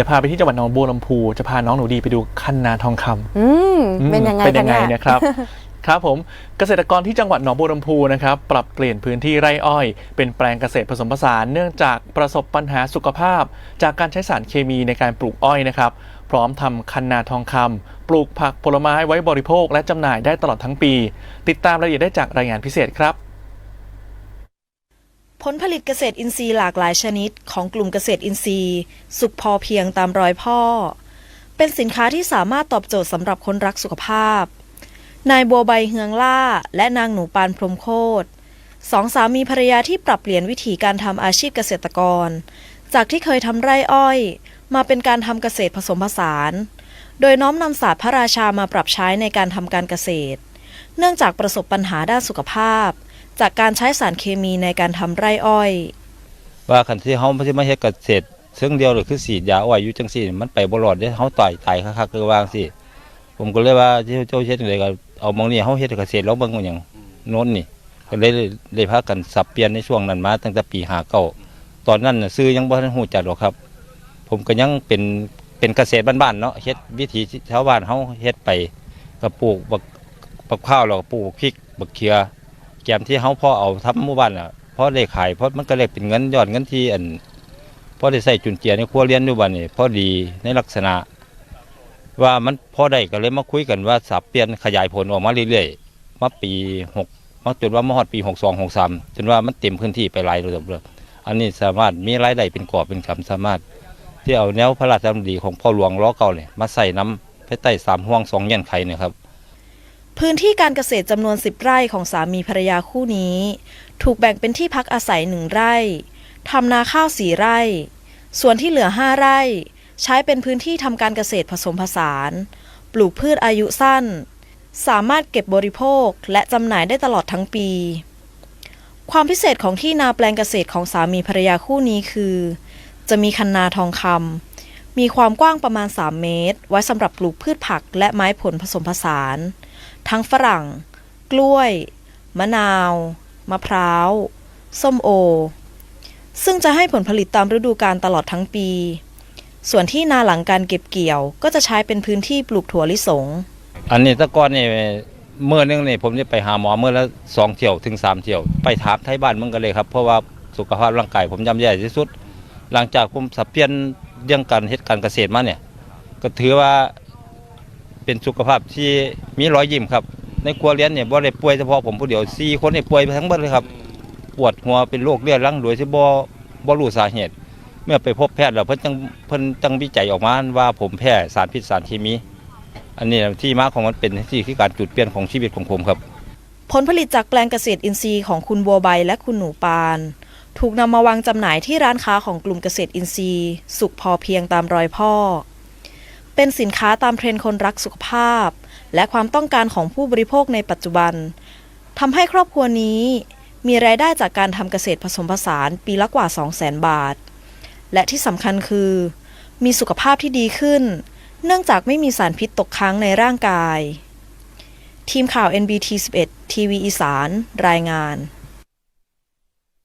ดี๋ยวพาไปที่จังหวัดหนองบัวลำพูจะพาน้องหนูดีไปดูคันนาทองคำอืมอืมเป็นยังไงเป็นยังไงคะเยนะครับ ครับผมเกษตรกรที่จังหวัดหนองบัวลำพูนะครับ ปรับเปลี่ยนพื้นที่ไร่อ้อย เป็นแปลงเกษตรผสมผสานเนื่องจากประสบปัญหาสุขภาพ จากการใช้สารเคมีในการปลูกอ้อยนะครับ พร้อมทำคันนาทองคำปลูกผักผลไม้ไว้บริโภค และจำหน่ายได้ตลอดทั้งปี ติดตามรายละเอียดได้จากรายงานพิเศษครับ ผลผลิตเกษตรอินทรีย์หลากหลายชนิด ของกลุ่มเกษตรอินทรีย์ สุขพอเพียงตามรอยพ่อ เป็นสินค้าที่สามารถตอบโจทย์สำหรับคนรักสุขภาพ นายบัวใบเฮืองล่า และนางหนูปานพรมโคตรสองสามีภรรยาที่ปรับเปลี่ยนวิธีการทำอาชีพเกษตรกร จากที่เคยทำไร่อ้อย มาเป็นการทำเกษตรผสมผสาน โดยน้อมนำศาสตร์พระราชามาปรับใช้ในการทำการเกษตร เนื่องจากประสบปัญหาด้านสุขภาพ จากการใช้สารเคมีในการทำไร่อ้อย ว่าคันที่เฮาบ่สิมาเฮ็ดเกษตรเชิงเดียวหรือคือสีดยาอ้อยอยู่จังซี่มันไปบ่รอดเด้เฮาต่อยตายคักๆคือว่าจังซี่ ผมก็เลยว่าที่เจ้าเฮ็ดจังไดก็เอามองนี่เฮาเฮ็ดเกษตรแล้วเบิ่งว่าหยังโน้นนี่ก็เลยได้พากันสับเปลี่ยนในช่วงนั้นมาตั้งแต่ปี59ตอนนั้นน่ะซื้อยังบ่ทันฮู้จักหรอกครับ ผมก็ยังเป็นเป็นเกษตรบ้านๆเนาะเฮ็ดวิถีชาวบ้านเฮาเฮ็ดไปก็ปลูกบักบักข้าวแล้วก็ปลูกพริกบักเขือ แกมที่เฮาพ่อเอาทำหมู่บ้านน่ะพอได้ขายเพราะมันก็เลยเป็นเงินยอดเงินที่อันพอได้ใส่จุนเจียในครัวเรือนอยู่บ้านนี่พอดีในลักษณะ ว่ามันพอได้ก็เลยมาคุยกันว่าสับเปลี่ยนขยายผลออกมาเรื่อยๆมาปีหกมาจนว่ามาฮอดปีหกสองหกสามจนว่ามันเต็มพื้นที่ไปหลายระดับเลยอันนี้สามารถมีรายได้เป็นกอบเป็นกำสามารถ ที่เอาแนวพระราชดำริของพ่อหลวงล้อเก่าเนี่ยมาใส่น้ำภายใต้สามห่วงสองเงี้ยนไขเนี่ยครับ พื้นที่การเกษตรจำนวน 10 ไร่ของสามีภรรยาคู่นี้ ถูกแบ่งเป็นที่พักอาศัยหนึ่งไร่ทำนาข้าวสีไร่ ส่วนที่เหลือ5ไร่ ใช้เป็นพื้นที่ทำการเกษตรผสมผสาน ปลูกพืชอายุสั้น สามารถเก็บบริโภคและจำหน่ายได้ตลอดทั้งปี ความพิเศษของที่นาแปลงเกษตรของสามีภรรยาคู่นี้คือ จะมีคันนาทองคำมีความกว้างประมาณ 3 เมตร ไว้สำหรับปลูกพืชผักและไม้ผลผสมผสาน ทั้งฝรั่ง กล้วย มะนาว มะพร้าว ส้มโอ ซึ่งจะให้ผลผลิตตามฤดูกาลตลอดทั้งปี ส่วนที่นาหลังการเก็บเกี่ยวก็จะใช้เป็นพื้นที่ปลูกถั่วลิสง อันนี้ตะกอนนี่เมื่อนึงนี่ผมจะไปหาหมอเมื่อละสองเที่ยวถึงสามเที่ยว ไปถามไทยบ้านมึงกันเลยครับ เพราะว่าสุขภาพร่างกายผมย่ำแย่ที่สุด หลังจากผมสับเปลี่ยนเรื่องการเฮ็ดการเกษตรมาเนี่ย ก็ถือว่า เป็นสุขภาพที่มีรอยยิ้มครับ ในครัวเรือนเนี่ยบ่ได้ป่วยเฉพาะผมผู้เดียวสี่คนนี่ป่วยไปทั้งหมดเลยครับ ปวดหัวเป็นโรคเรื้อรังโดยที่บ่บ่รู้สาเหตุ เมื่อไปพบแพทย์แล้วเพิ่นจังเพิ่นจังวิจัยออกมาว่าผมแพ้สารพิษสารเคมี อันนี้ที่มาของมันเป็นที่คือการจุดเปลี่ยนของชีวิตของผมครับ ผลผลิตจากแปลงเกษตรอินทรีย์ของคุณบัวใบและคุณหนูปาน ถูกนำมาวางจำหน่ายที่ร้านค้าของกลุ่มเกษตรอินทรีย์ สุขพอเพียงตามรอยพ่อ เป็นสินค้าตามเทรนด์คนรักสุขภาพ และความต้องการของผู้บริโภคในปัจจุบันทำให้ครอบครัวนี้มีรายได้จากการทำเกษตรผสมผสานปีละกว่า 200,000 บาท และที่สำคัญคือ มีสุขภาพที่ดีขึ้น เนื่องจากไม่มีสารพิษตกค้างในร่างกาย ทีมข่าว NBT 11 ทีวีอีสาน รายงาน